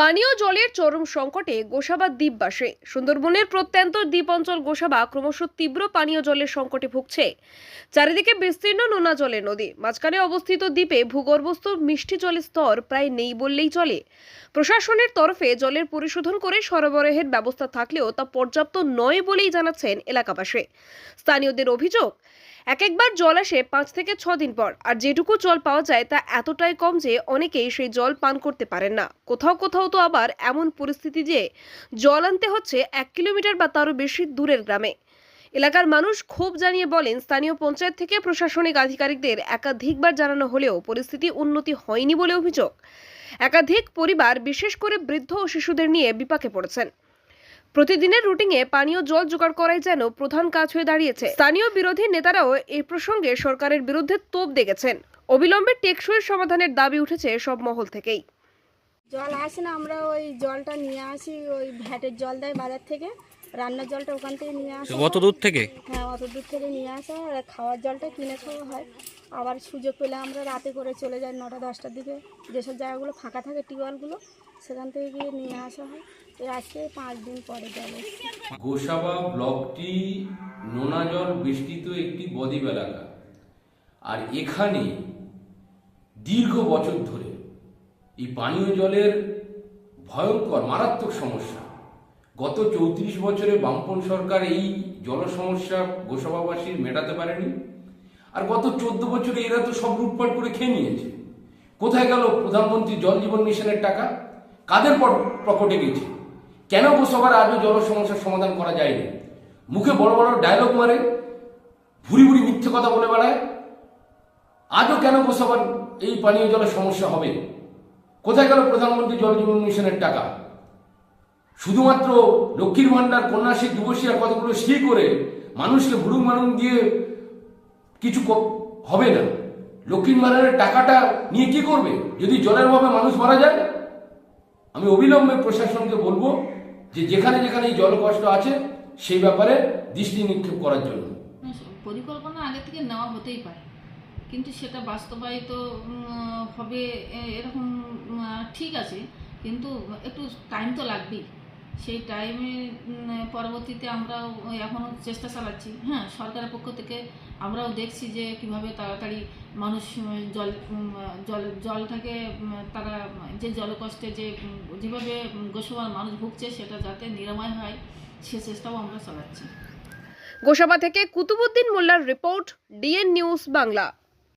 পানীয় জলের চরম সংকটে গোসাবা দ্বীপবাসে। সুন্দরবনের প্রত্যন্ত দ্বীপ অঞ্চল গোসাবা ক্রমশ তীব্র পানীয় জলের সংকটে ভুগছে। চারিদিকে বিস্তীর্ণ নোনা জলের নদী। মাঝখানে অবস্থিত দ্বীপে ভূগর্ভস্থ মিষ্টি জলের স্তর প্রায় নেই বললেই চলে। প্রশাসনের তরফে জলের পরিশোধন করে সরবরাহের ব্যবস্থা থাকলেও তা পর্যাপ্ত নয় বলেই জানাচ্ছেন এলাকাবাসী। স্থানীয়দের অভিযোগ এক একবার জল আসে পাঁচ থেকে ছ দিন পর, আর যেটুকু জল পাওয়া যায় তা এতটাই কম যে অনেকেই সেই জল পান করতে পারেন না। কোথাও কোথাও তো আবার এমন পরিস্থিতি যে জল আনতে হচ্ছে এক কিলোমিটার বা তারও বেশি দূরের গ্রামে। এলাকার মানুষ ক্ষোভ জানিয়ে বলেন, স্থানীয় পঞ্চায়েত থেকে প্রশাসনিক আধিকারিকদের একাধিকবার জানানো হলেও পরিস্থিতি উন্নতি হয়নি বলে অভিযোগ। একাধিক পরিবার, বিশেষ করে বৃদ্ধ ও শিশুদের নিয়ে বিপাকে পড়েছেন। প্রতিদিনের রুটিনে পানীয় জল জোগাড় করাই যেন প্রধান কাজ হয়ে দাঁড়িয়েছে। স্থানীয় বিরোধী নেতারাও এই প্রসঙ্গে সরকারের বিরুদ্ধে তোপ দেখেছেন। অবিলম্বে টেকসই সমাধানের দাবি উঠেছে সব মহল থেকেই। জল আসে না আমরা ওই জলটা নিয়ে আসি ওই ভ্যাটের জল দেয় বাজার থেকে। রান্নার জলটা ওখান থেকে নিয়ে আসা কত হয়। দূর থেকে? হ্যাঁ অত দূর থেকে নিয়ে আসা হয়। আর খাওয়ার জলটা কিনে খাওয়া হয়। আবার সুযোগ পেলে আমরা রাতে করে চলে যাই নটা দশটার দিকে। যেসব জায়গাগুলো ফাঁকা থাকে টিউবওয়েলগুলো সেখান থেকে গিয়ে নিয়ে আসা হয়। আজকে পাঁচ দিন পরে জল গোসাবা ব্লকটি নোনাজল বেষ্টিত একটি বদ্বীপ এলাকা। আর এখানে দীর্ঘ বছর ধরে এই পানীয় জলের ভয়ঙ্কর, মারাত্মক সমস্যা। গত চৌত্রিশ বছরে বামপন সরকার এই জল সমস্যা গোসাবাবাসীর মেটাতে পারেনি। আর গত চোদ্দ বছরে এরা তো সব লুটপাট করে খেয়ে নিয়েছে। কোথায় গেল প্রধানমন্ত্রী জল জীবন মিশনের টাকা? কাদের পকেটে গেছে? কেন গোসবার আজও জল সমস্যার সমাধান করা যায়নি? মুখে বড় বড় ডায়লগ মারে, ভুরি ভুরি মিথ্যে কথা বলে বেড়ায়। আজও কেন গোসবার এই পানীয় জলের সমস্যা হবে? কোথায় গেল প্রধানমন্ত্রী জল জীবন মিশনের টাকা? শুধুমাত্র লক্ষ্মীর ভাণ্ডার, কন্যাশ্রী যুবশ্রী আর কতগুলো করে মানুষকে ভুরুং মানুষ দিয়ে কিছু হবে না। লক্ষ্মীর ভাণ্ডারের টাকাটা নিয়ে কি করবে? যদি জলের অভাবে মানুষ মারা যায়? আমি অবিলম্বে প্রশাসনকে বলব যে যেখানে যেখানে এই জল কষ্ট আছে, সেই ব্যাপারে দৃষ্টি নিক্ষেপ করার জন্য। পরিকল্পনা আগে থেকে নেওয়া হতেই পারে। কিন্তু সেটা বাস্তবায়িত হবে এরকম ঠিক আছে। কিন্তু একটু টাইম তো লাগবেই। সেই টাইমে পরবর্তীতে আমরাও এখনও চেষ্টা চালাচ্ছি। হ্যাঁ সরকারের পক্ষ থেকে আমরাও দেখছি যে কীভাবে তাড়াতাড়ি মানুষ জল জল, জলটাকে তারা যে জলকষ্টে যে যেভাবে গোসবার মানুষ ভুগছে সেটা যাতে নিরাময় হয়, সে চেষ্টাও আমরা চালাচ্ছি। গোসাবা থেকে কুতুবুদ্দিন মোল্লার রিপোর্ট, ডিএন নিউজ বাংলা।